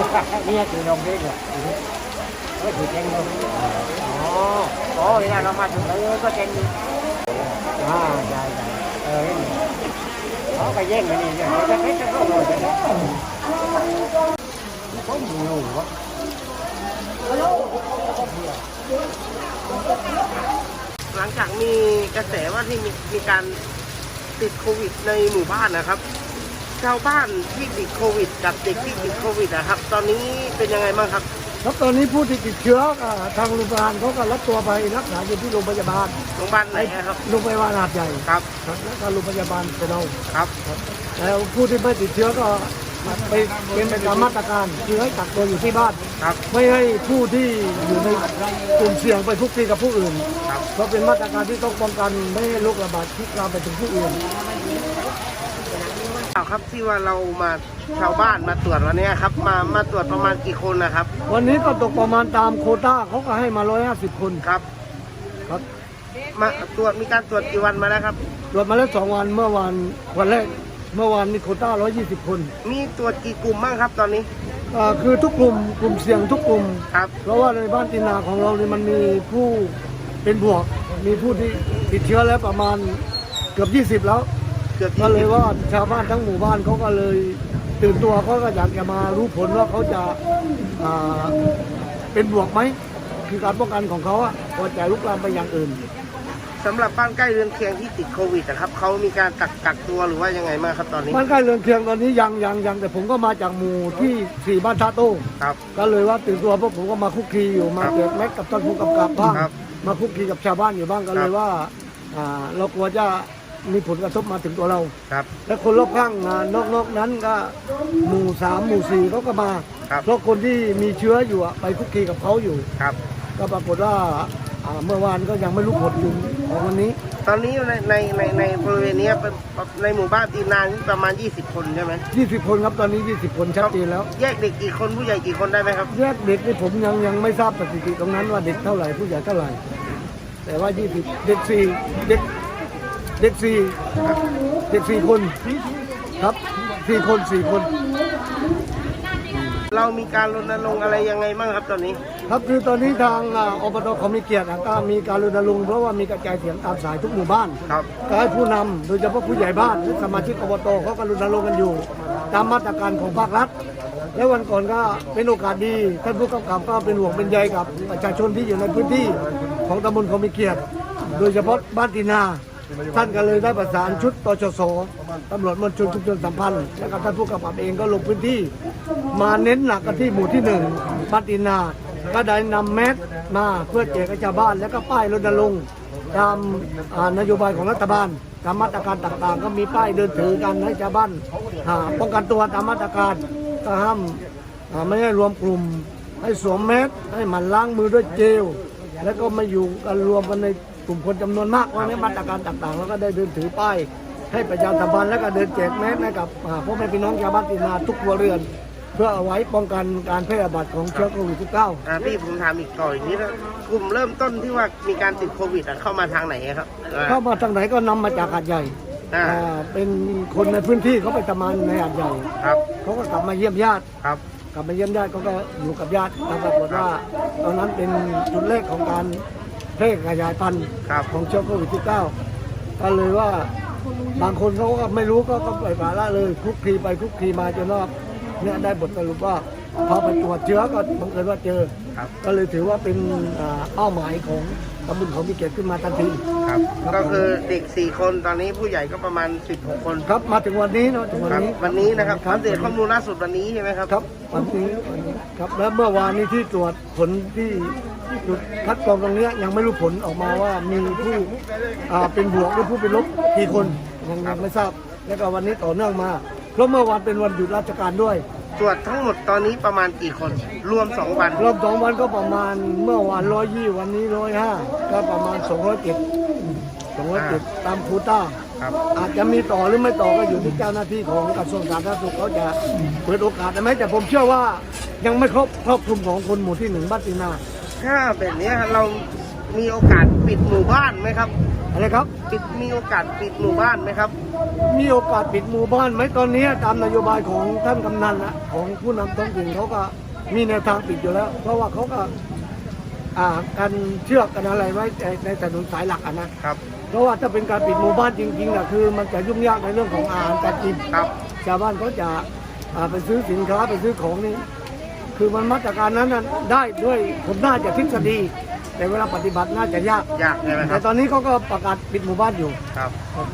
นี่ยคือนมเด็กอะก็ถือแกงนมอ๋ออ๋อเวลาเรามาถึงเออก็แกงอ่าใช่ใช่เออเขาก็แย่งกันนี่เนี่ยจะให้จะเข้าหน่อยจะได้เขาหมูหนูวะหลังจากมีกระแสว่าที่มีมีการติดโควิดในหมู่บ้านนะครับ ชาวบ้านที่ติดโควิด กับเด็กที่ติดโควิดนะครับ ตอนนี้เป็นยังไงบ้างครับแล้วตอนนี้ผู้ที่ติดเชื้อก็ทางโรงพยาบาลเขาก็รับตัวไปรักษาอยู่ที่โรงพยาบาลโรงพยาบาลไหนนะครับ โรงพยาบาลหาดใหญ่ครับ ครับแล้วก็โรงพยาบาลเป็นเอาครับ แล้วผู้ที่ไม่ติดเชื้อก็ไปเป็นไปตามมาตรการคือให้กักตัวอยู่ที่บ้าน ครับ ไม่ให้ผู้ที่อยู่ในกลุ่มเสี่ยงไปคุกคีกับผู้อื่น ครับ เพราะเป็นมาตรการที่ต้องป้องกันไม่ให้โรคระบาดที่ลามไปถึงผู้อื่น ข่าวครับที่ว่าเรามาชาวบ้านมาตรวจวันนี้ครับ มามาตรวจประมาณกี่คนนะครับ วันนี้ก็ตกประมาณตามโควต้าเขาก็ให้มา 150 คนครับ ครับมาตรวจมีการตรวจกี่วันมาแล้วครับ ตรวจมาแล้วสองวันเมื่อวันวันแรกเมื่อวานมีโควต้า 120 คน มีตรวจกี่กลุ่มบ้างครับตอนนี้อ่าคือทุกกลุ่มกลุ่มเสี่ยงทุกกลุ่ม ครับ เพราะว่าในบ้านตินาของเราเนี่ยมันมีผู้เป็นบวก มีผู้ที่ติดเชื้อแล้วประมาณเกือบ 20 แล้วเกือบก็เลย20ว่าชาวบ้านทั้งหมู่บ้านเขาก็เลยตื่นตัวเขาก็อยากจะมารู้ผลว่าเขาจะอ่าเป็นบวกไหมคือการป้องกันของเขาอะว่าจะลุกลามไปอย่างอื่นสำหรับบ้านใกล้เรือนเคียงที่ติดโควิดนะครับเขามีการกักกักตัวหรือว่ายังไงบ้างครับตอนนี้บ้านใกล้เรือนเคียงตอนนี้ยังยังยังแต่ผมก็มาจากหมู่ที่สี่บ้านท่าโต้งครับก็เลยว่าตื่นตัวเพราะผมก็มาคุกคีอยู่มาครับเจอแม็กกับท่านผู้กำกับบ้างครับมาคุกคีกับชาวบ้านอยู่บ้างก็เลครัยบว่าอ่าเรากลัวจะ มีผลกระทบมาถึงตัวเรา ครับ และคนรอบข้างอ่านอกๆนั้นก็หมู่สามหมู่สี่เขาก็มา ครับ เพราะคนที่มีเชื้ออยู่อะไปคุกคีกับเขาอยู่ ครับ ก็ปรากฏว่าอ่าเมื่อวานก็ยังไม่รู้ผลอยู่ของวันนี้ ตอนนี้ในในในในบริเวณเนี้ยเป็นในหมู่บ้านตีนางนี่ประมาณ 20 คนใช่ไหม20 คนครับตอนนี้ 20 คนชัดเจนแล้ว แยกเด็กกี่คนผู้ใหญ่กี่คนได้ไหมครับ แยกเด็กนี่ผมยังยังไม่ทราบสถิติตรงนั้นว่าเด็กเท่าไหร่ผู้ใหญ่เท่าไหร่ แต่ว่า 20 เด็กสี่เด็ก เด็กสี่เด็กสี่คนครับสี่คนสี่คน เรามีการรณรงค์อะไรยังไงบ้างครับตอนนี้ ครับคือตอนนี้ทางอ่าอบตเขามีเกียรติอะก็มีการรณรงค์เพราะว่ามีกระจายเสียงตามสายทุกหมู่บ้านครับก็ให้ผู้นำโดยเฉพาะผู้ใหญ่บ้านและสมาชิกอบตเขาก็รณรงค์กันอยู่ ตามมาตรการของภาครัฐและวันก่อนก็เป็นโอกาสดีท่านผู้กำกับก็เป็นห่วงเป็นใยกับประชาชนที่อยู่ในพื้นที่ของตำบลเขามีเกียรติโดยเฉพาะบ้านตีนา ท่านก็เลยได้ประสานชุดตชสตำรวจมณฑลชุมชนสัมพันธ์และก็ท่านผู้กำกับเองก็ลงพื้นที่ มาเน้นหนักกันที่หมู่ที่หนึ่งบ้านตีนา ก็ได้นำแมสมาเพื่อแจกให้ชาวบ้าน แล้วก็ป้ายรณรงค์ตามนโยบายของรัฐบาลตามมาตรการต่างๆ ก็มีป้ายเดินถือกันให้ชาวบ้านป้องกันตัวตามมาตรการก็ห้ามไม่ให้รวมกลุ่ม ให้สวมแมสให้หมั่นล้างมือด้วยเจลแล้วก็มาอยู่กันรวมกันใน ลุ่มคนจำนวนมากว่าในมาตรการต่างๆ แล้วก็ได้เดินถือป้ายให้ประชาสัมพันธ์แล้วก็เดินแจกแมสให้กับอ่าพ่อแม่พี่น้องชาวบ้านตีนาทุกครัวเรือน เพื่อเอาไว้ป้องกันการแพร่ระบาดของเชื้อโควิด -19 อ่าพี่ผมถามอีกต่ออีกนิดนะกลุ่มเริ่มต้นที่ว่ามีการติดโควิดอะเข้ามาทางไหนครับอ่าเข้ามาทางไหนก็นำมาจากหาดใหญ่อ่าอ่าเป็นคนในพื้นที่เขาไปทำงานในหาดใหญ่ครับเขาก็กลับมาเยี่ยมญาติครับกลับมาเยี่ยมญาติเขาก็อยู่กับญาติแล้วปรากฏว่าตอนนั้นเป็นจุดแรกของการ แพร่ขยายพันธุ์ครับของเชื้อโควิด -19 ก็เลยว่าบางคนเขาก็ไม่รู้ก็ก็ปล่อยปละละเลยคลุกคลีไปคลุกคลีมาจนว่าเนี่ยได้บทสรุปว่า พอไปตรวจเชื้อก็บังเอิญว่าเจอ ครับ ก็เลยถือว่าเป็นอ่าเป้าหมายของขตำบลเขามีเกียรติขึ้นมาทันทีครับ ก็คือเด็ก 4 คนตอนนี้ผู้ใหญ่ก็ประมาณ 16 คนครับมาถึงวันนี้เนาะถึงวันครับ นี้วันนี้นะครับอัปเดตข้อมูลล่าสุดวันนี้ใช่ไหมครับ ครับวันนี้วันนี้ครับแล้วเมื่อวานนี้ที่ตรวจผลที่จุดคัดกรองตรงเนี้ยยังไม่รู้ผลออกมาว่ามีผู้อ่าเป็นบวกหรือผู้เป็นลบกี่คนยังยังไม่ทราบ แล้วก็วันนี้ต่อเนื่องมาเพราะเมื่อวานเป็นวันหยุดราชการด้วย ตรวจทั้งหมดตอนนี้ประมาณกี่คน รวม 2 วัน รอบสองวันก็ประมาณเมื่อวานร้อยยี่วันนี้ร้อยห้าก็ประมาณสองร้อยเจ็ดสองร้อยเจ็ดตามโควต้า ครับอาจจะมีต่อหรือไม่ต่อก็อยู่ที่เจ้าหน้าที่ของกระทรวงสาธารณสุขเขาจะเปิดโอกาสได้ไหมแต่ผมเชื่อว่ายังไม่ครบครอบคลุมของคนหมู่ที่หนึ่งบ้านตีนาถ้าแบบนี้เรา มีโอกาสปิดหมู่บ้านไหมครับ อะไรครับ ปิดมีโอกาสปิดหมู่บ้านไหมครับ มีโอกาสปิดหมู่บ้านไหมตอนนี้ตามนโยบายของท่านกำนันนะของผู้นำท้องถิ่นเขาก็มีแนวทางปิดอยู่แล้ว เพราะว่าเขาก็อ่าการเชือกกันอะไรไว้ในในถนนสายหลักอะนะครับ เพราะว่าถ้าเป็นการปิดหมู่บ้านจริงๆนะคือ มันจะยุ่งยากในเรื่องของอาหารการกินครับ ชาวบ้านเขาจะอ่าไปซื้อสินค้าไปซื้อของนี่คือมันมาตรการนั้นน่ะได้ด้วยผมน่าจะทฤษฎี แต่เวลาปฏิบัติน่าจะยากยากใช่ไหมคแต่รับตอนนี้เขาก็ประกาศปิดหมู่บ้านอยู่ ครับครับ